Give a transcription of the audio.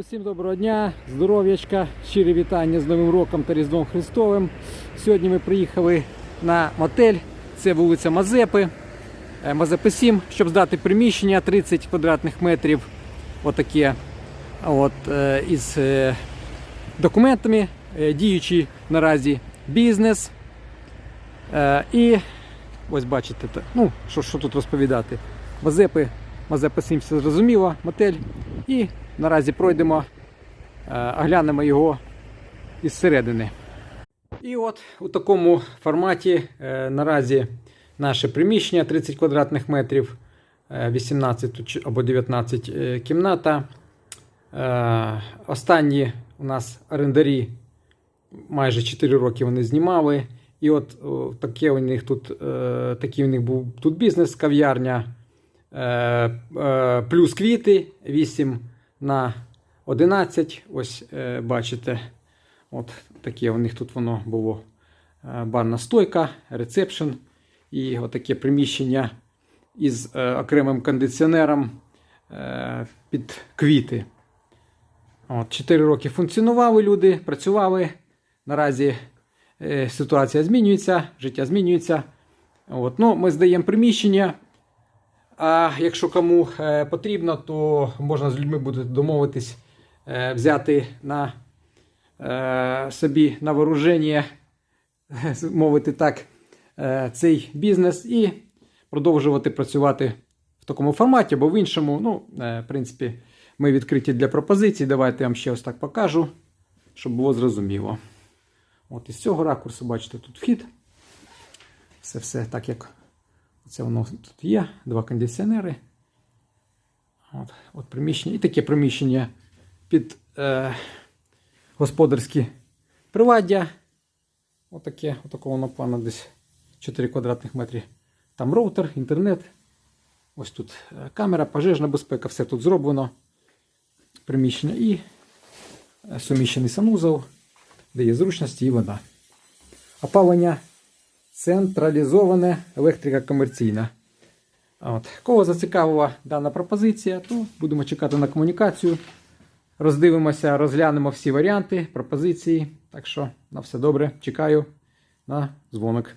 Усім доброго дня, здоров'ячка, щирі вітання з Новим роком та Різдвом Христовим. Сьогодні ми приїхали на мотель, це вулиця Мазепи, е, Мазепи 7, щоб здати приміщення 30 квадратних метрів. Отаке. От, е, із е, документами, діючий наразі бізнес. І ось бачите, ну, що, що тут розповідати. Мазепи, Мазепи 7 все зрозуміло, мотель. І наразі пройдемо, е, оглянемо його із середини. І от у такому форматі е, наразі наше приміщення 30 квадратних метрів, е, 18 або 19 е, кімната. Е, Останні у нас орендарі майже 4 роки вони знімали. І от таке у них тут, е, такий у них був тут бізнес, кав'ярня. Е, е, плюс квіти 8 на 11. Ось е, бачите, от таке у них тут воно було. Барна стойка, рецепшн і отаке приміщення із окремим кондиціонером під квіти. От, 4 роки функціонували люди, працювали. Наразі ситуація змінюється, життя змінюється. От, ну, ми здаємо приміщення. А якщо кому е, потрібно, то можна з людьми буде домовитись е, взяти на е, собі на вооруження, мовити так, цей бізнес і продовжувати працювати в такому форматі або в іншому. Ну, в принципі, ми відкриті для пропозицій. Давайте я вам ще ось так покажу, щоб було зрозуміло. От із цього ракурсу, бачите, тут вхід. Все все так, як це воно тут є. Два кондиціонери. От, от приміщення. І таке приміщення під е, господарські приваддя. Отаке, отакого воно плану десь 4 квадратних метри. Там роутер, інтернет. Ось тут е, камера, пожежна безпека, все тут зроблено. Приміщення і е, суміщений санузел, де є зручності і вода. Опалення централізоване, електрика комерційна. От. Кого зацікавила дана пропозиція, то будемо чекати на комунікацію. Роздивимося, розглянемо всі варіанти, пропозиції. Так що на все добре, чекаю на дзвоник.